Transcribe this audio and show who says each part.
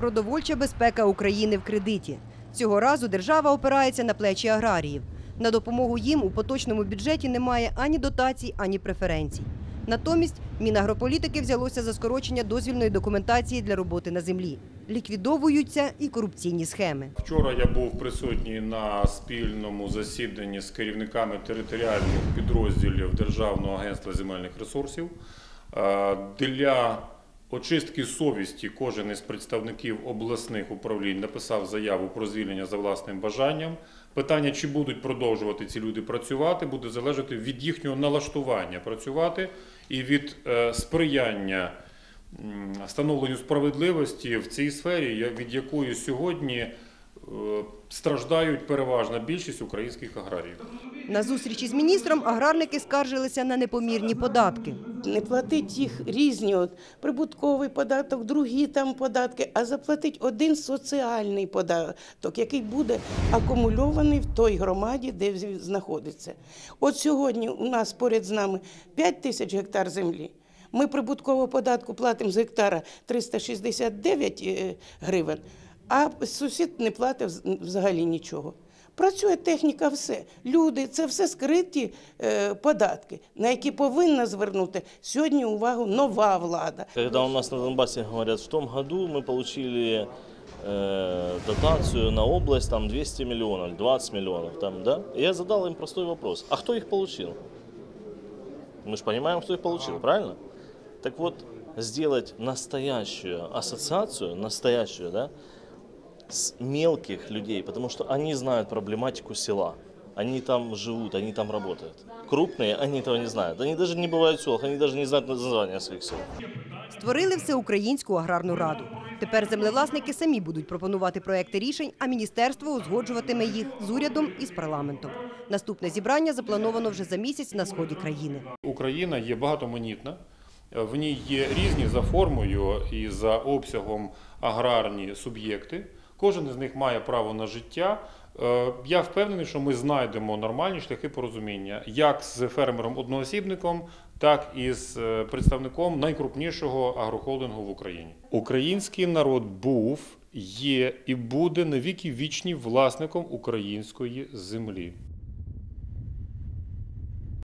Speaker 1: Продовольча безпека України в кредиті. Цього разу держава опирається на плечі аграріїв. На допомогу їм у поточному бюджеті немає ані дотацій, ані преференцій. Натомість Мінагрополітики взялося за скорочення дозвільної документації для роботи на землі. Ліквідовуються і корупційні схеми.
Speaker 2: Вчора я був присутній на спільному засіданні з керівниками територіальних підрозділів Державного агентства земельних ресурсів. Е, Для очистки совісті кожен із представників обласних управлінь написав заяву про звільнення за власним бажанням. Питання, чи будуть продовжувати ці люди працювати, буде залежати від їхнього налаштування працювати і від е, сприяння встановленню справедливості в цій сфері, від якої сьогодні е, страждають переважна більшість українських аграріїв.
Speaker 1: На зустрічі з міністром аграрники скаржилися на непомірні податки.
Speaker 3: Не платить їх різні, от, прибутковий податок, другі там податки, а заплатить один соціальний податок, який буде акумульований в той громаді, де знаходиться. От сьогодні у нас поряд з нами 5 тисяч гектар землі. Ми прибуткового податку платимо з гектара 369 е, гривень, а сусід не платить взагалі нічого. Працює техніка, все. Люди, це все скриті е, податки, на які повинна звернути сьогодні увагу нова влада.
Speaker 4: Когда у нас на Донбассе говорят, в том году мы получили э, дотацию на область там 200 миллионов, 20 миллионов, там, да? И я задал им простой вопрос, а кто их получил? Мы же понимаем, кто их получил, правильно? Так вот, сделать настоящую ассоциацию, настоящую, да, с мелких людей, потому что они знают проблематику села. Они там живут, они там работают. Крупные, они этого не знают. Они даже не бывают в селах, они даже не знают названия своих сел.
Speaker 1: Створили всеукраїнську аграрну раду. Тепер землевласники самі будуть пропонувати проекти рішень, а міністерство узгоджуватиме їх з урядом і з парламентом. Наступне зібрання заплановано вже за місяць на сході країни.
Speaker 2: Україна є багатоманітна, в ній є різні за формою і за обсягом аграрні суб'єкти. Кожен із них має право на життя. Е, Я впевнений, що ми знайдемо нормальні шляхи порозуміння як з фермером-одноосібником, так і з е, представником найкрупнішого агрохолдингу в Україні. Український народ був, є і буде навіки вічні власником української землі.